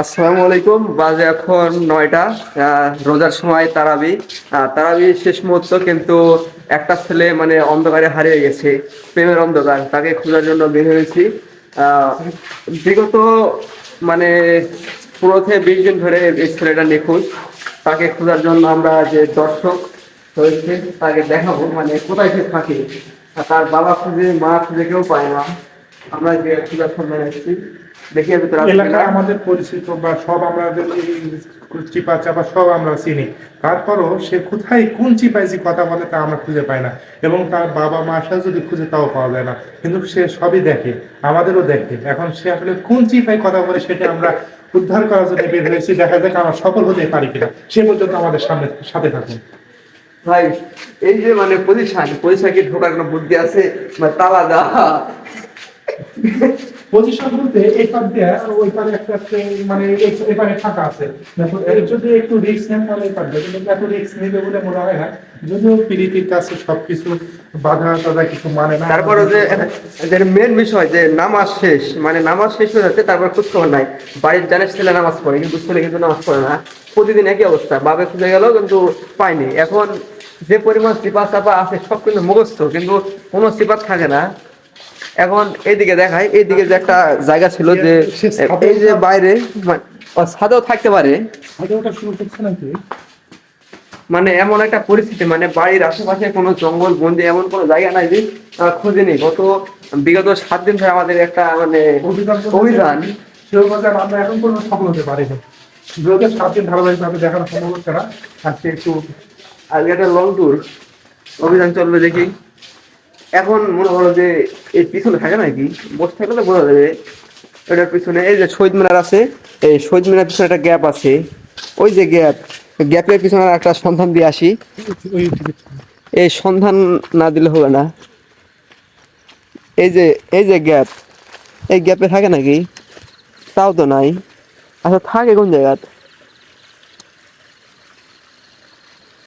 আসসালামু আলাইকুম। বাজে এখন নয়টা রোজার সময় তারাবি। তারাবি শেষ মুহূর্ত কিন্তু একটা ছেলে মানে অন্ধকারে হারিয়ে গেছে, প্রেমের অন্ধকার, তাকে খোঁজার জন্য বের হয়েছি। বিগত মানে পুরো থেকে বিশ দিন ধরে এই ছেলেটা নিখোঁজ। তাকে খোঁজার জন্য আমরা যে দর্শক হয়েছে তাকে দেখাবো মানে কোথায় সে থাকে। তার বাবা খুঁজে, মা খুঁজে কেউ পায় না। আমরা যে খোঁজার সন্ধানে এসেছি। দেখি কিনা। আমাদের পরিচিত বা সব আমরা চিপা চাপা সব আমরা চিনি। তারপরও সে কোথায় কোন চিপায় যে কথা বলে তা আমরা খুঁজে পাই না। এবং তার বাবা মা সাথে যদি খুঁজে তাও পাওয়া যায় না। কিন্তু সে সবই দেখে আমাদেরও দেখে। এখন সে আসলে কোন চিপায় কথা বলে সেটা আমরা উদ্ধার করার জন্য বের হয়েছি। দেখা যাক আমরা সফল হতে পারি কিনা। সে পর্যন্ত আমাদের সামনে সাথে থাকুন। ভাই এই যে মানে পজিশন পজিশন কি ঢোকার কোনো বুদ্ধি আছে? মানে তালা দেওয়া? পজিশন বলতে এই পার দিয়ে ওই পারে একটা মানে ফাঁকা আছে। যদি একটু নেন তাহলে এই কিন্তু এত নেবে বলে মনে হয় না। যদিও কাছে সবকিছু বাধা টাধা কিছু মানে না। তারপরে যে মেন বিষয়, যে নামাজ শেষ মানে নামাজ শেষ হয়ে যাচ্ছে, তারপর খোঁজ খবর নাই। বাড়ির জানে ছেলে নামাজ পড়ে, কিন্তু ছেলে কিন্তু নামাজ পড়ে না। প্রতিদিন একই অবস্থা বাবে খুঁজে গেল, কিন্তু পাইনি এখন যে পরিমাণ সিপা চাপা আছে, সব কিন্তু মুখস্থ, কিন্তু কোনো সিপাত থাকে না। এখন এইদিকে দেখায় এইদিকে যে একটা জায়গা ছিল যে এই যে বাইরে ছাদেও থাকতে পারে। মানে এমন একটা পরিস্থিতি মানে বাড়ির আশেপাশে কোনো জঙ্গল বন্দি এমন কোনো জায়গা নাই যে আহ, খুঁজেনি গত বিগত সাত দিন ধরে আমাদের একটা মানে অভিযান আমরা এখন সফল হতে পারিনি যদিও সাত দিন ধারাবাহিকভাবে দেখানো সম্ভব আজকে একটু আজকে একটা লং ট্যুর অভিযান চলবে দেখি। এখন মনে হলো যে এই পিছনে থাকে নাকি বসে থাকলে তো বোঝা যাবে এটার পিছনে এই যে শহীদ মিনার আছে, এই শহীদ মিনার পিছনে একটা গ্যাপ আছে। ওই যে গ্যাপ, গ্যাপের পিছনে একটা সন্ধান দিয়ে আসি। এই সন্ধান না দিলে হবে না। এই যে এই যে গ্যাপ, এই গ্যাপে থাকে নাকি? তাও তো নাই। আচ্ছা থাকে কোন জায়গায়